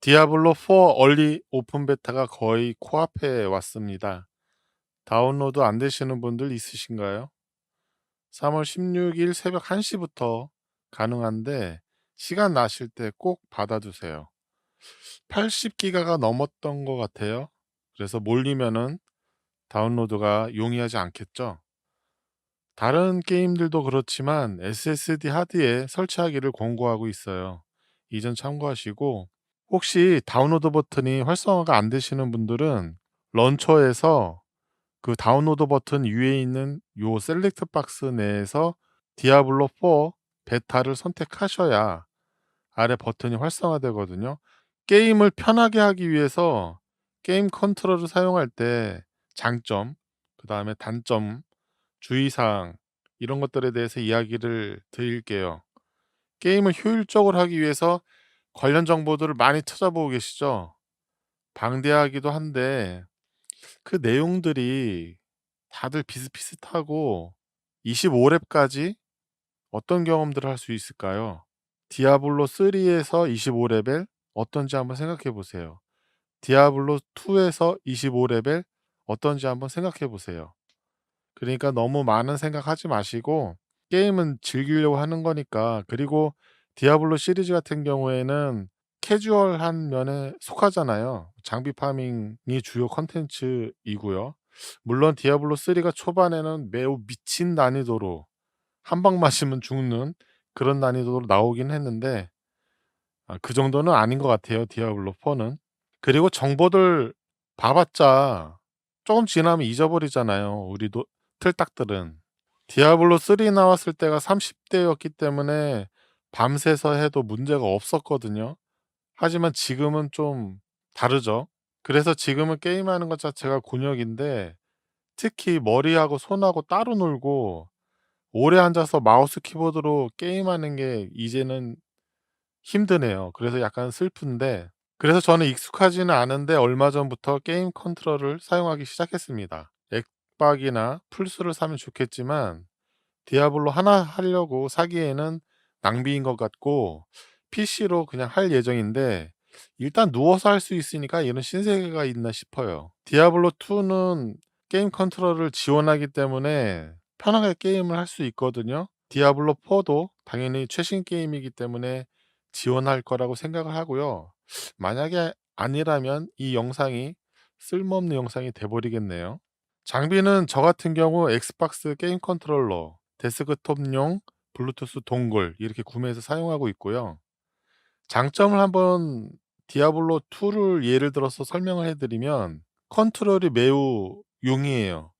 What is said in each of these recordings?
디아블로 4 얼리 오픈 베타가 거의 코앞에 왔습니다. 다운로드 안 되시는 분들 있으신가요? 3월 16일 새벽 1 시부터 가능한데 시간 나실 때 꼭 받아두세요. 80 기가가 넘었던 것 같아요. 그래서 몰리면은 다운로드가 용이하지 않겠죠. 다른 게임들도 그렇지만 SSD 하드에 설치하기를 권고하고 있어요. 이점 참고하시고 혹시 다운로드 버튼이 활성화가 안 되시는 분들은 런처에서 그 다운로드 버튼 위에 있는 요 셀렉트 박스 내에서 디아블로 4 베타를 선택하셔야 아래 버튼이 활성화되거든요. 게임을 편하게 하기 위해서 게임 컨트롤을 사용할 때 장점, 그 다음에 단점, 주의사항 이런 것들에 대해서 이야기를 드릴게요. 게임을 효율적으로 하기 위해서 관련 정보들을 많이 찾아보고 계시죠? 방대하기도 한데 그 내용들이 다들 비슷비슷하고 25렙까지 어떤 경험들을 할 수 있을까요? 디아블로 3에서 25레벨 어떤지 한번 생각해 보세요. 디아블로 2에서 25레벨 어떤지 한번 생각해 보세요. 그러니까 너무 많은 생각하지 마시고 게임은 즐기려고 하는 거니까 그리고 디아블로 시리즈 같은 경우에는 캐주얼한 면에 속하잖아요. 장비 파밍이 주요 컨텐츠이고요. 물론 디아블로 3가 초반에는 매우 미친 난이도로 한 방 맞으면 죽는 그런 난이도로 나오긴 했는데 아 그 정도는 아닌 것 같아요 디아블로 4는. 그리고 정보들 봐 봤자 조금 지나면 잊어버리잖아요 우리도 틀딱들은. 디아블로 3 나왔을 때가 30 대였기 때문에 밤새서 해도 문제가 없었거든요. 하지만 지금은 좀 다르죠. 그래서 지금은 게임하는 것 자체가 곤욕인데 특히 머리하고 손하고 따로 놀고 오래 앉아서 마우스 키보드로 게임하는 게 이제는 힘드네요. 그래서 약간 슬픈데 그래서 저는 익숙하지는 않은데 얼마 전부터 게임 컨트롤을 사용하기 시작했습니다. 엑박이나 플스를 사면 좋겠지만 디아블로 하나 하려고 사기에는 낭비인 것 같고 PC로 그냥 할 예정인데 일단 누워서 할 수 있으니까 이런 신세계가 있나 싶어요. 디아블로 2는 게임 컨트롤을 지원하기 때문에 편하게 게임을 할 수 있거든요. 디아블로 4도 당연히 최신 게임이기 때문에 지원할 거라고 생각을 하고요. 만약에 아니라면 이 영상이 쓸모없는 영상이 돼 버리겠네요. 장비는 저 같은 경우 엑스박스 게임 컨트롤러, 데스크톱용 블루투스 동글 이렇게 구매해서 사용하고 있고요. 장점을 한번 디아블로 2를 예를 들어서 설명을 해 드리면 컨트롤이 매우 용이해요.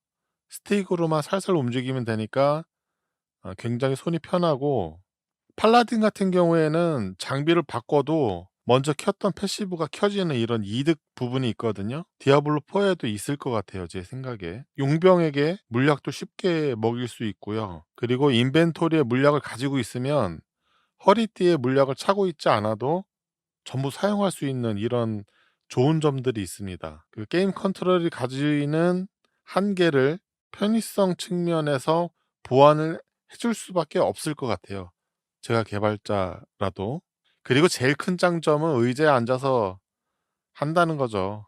스틱으로만 살살 움직이면 되니까 어 굉장히 손이 편하고 팔라딘 같은 경우에는 장비를 바꿔도 먼저 켰던 패시브가 켜지는 이런 이득 부분이 있거든요. 디아블로 4에도 있을 것 같아요, 제 생각에. 용병에게 물약도 쉽게 먹일 수 있고요. 그리고 인벤토리에 물약을 가지고 있으면 허리띠에 물약을 차고 있지 않아도 전부 사용할 수 있는 이런 좋은 점들이 있습니다. 그 게임 컨트롤이 가지는 한계를 편의성 측면에서 보완을 해줄 수밖에 없을 것 같아요. 제가 개발자라도. 그리고 제일 큰 장점은 의자에 앉아서 한다는 거죠.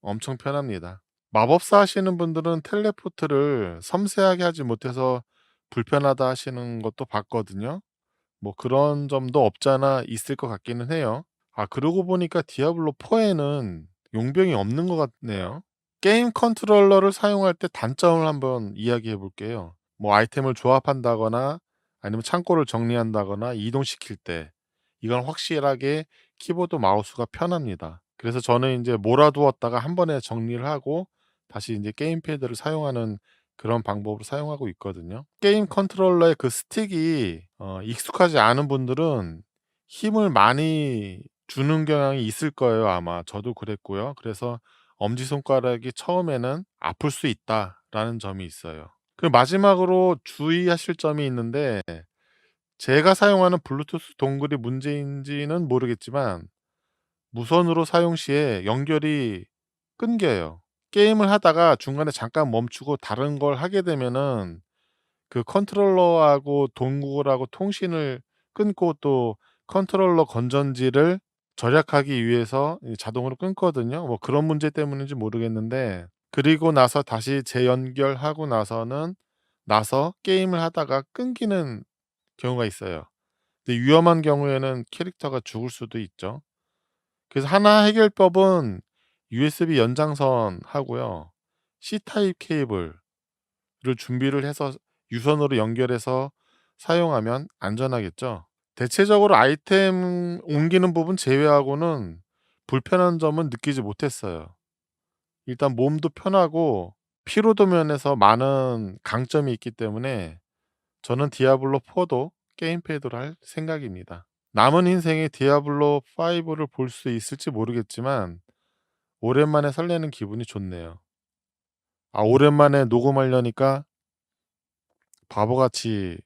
엄청 편합니다. 마법사 하시는 분들은 텔레포트를 섬세하게 하지 못해서 불편하다 하시는 것도 봤거든요. 뭐 그런 점도 없잖아 있을 것 같기는 해요. 아 그러고 보니까 디아블로 4에는 용병이 없는 것 같네요. 게임 컨트롤러를 사용할 때 단점을 한번 이야기해 볼게요. 뭐 아이템을 조합한다거나 아니면 창고를 정리한다거나 이동시킬 때 이건 확실하게 키보드 마우스가 편합니다. 그래서 저는 인제 몰아두었다가 한 번에 정리를 하고 다시 인제 게임패드를 사용하는 그런 방법으로 사용하고 있거든요. 게임 컨트롤러의 그 스틱이 어 익숙하지 않은 분들은 힘을 많이 주는 경향이 있을 거예요 아마. 저도 그랬고요. 그래서 엄지손가락이 처음에는 '아플 수 있다.'라는 점이 있어요. 그 마지막으로 주의하실 점이 있는데 제가 사용하는 블루투스 동글이 문제인지는 모르겠지만 무선으로 사용 시에 연결이 끊겨요. 게임을 하다가 중간에 잠깐 멈추고 다른 걸 하게 되면은 그 컨트롤러하고 동굴하고 통신을 끊고 또 컨트롤러 건전지를 절약하기 위해서 이 자동으로 끊거든요. 뭐 그런 문제 때문인지 모르겠는데 그리고 나서 다시 재연결하고 나서는 나서 게임을 하다가 끊기는 경우가 있어요. 근데 위험한 경우에는 캐릭터가 죽을 수도 있죠. 그래서 하나 해결법은 USB 연장선 하고요. C 타입 케이블을 준비를 해서 유선으로 연결해서 사용하면 안전하겠죠. 대체적으로 아이템 옮기는 부분 제외하고는 불편한 점은 느끼지 못했어요. 일단 몸도 편하고 피로도 면에서 많은 강점이 있기 때문에 저는 디아블로 4도 게임패드로 할 생각입니다. 남은 인생에 디아블로 5를 볼 수 있을지 모르겠지만 오랜만에 설레는 기분이 좋네요. 아 오랜만에 녹음하려니까 바보같이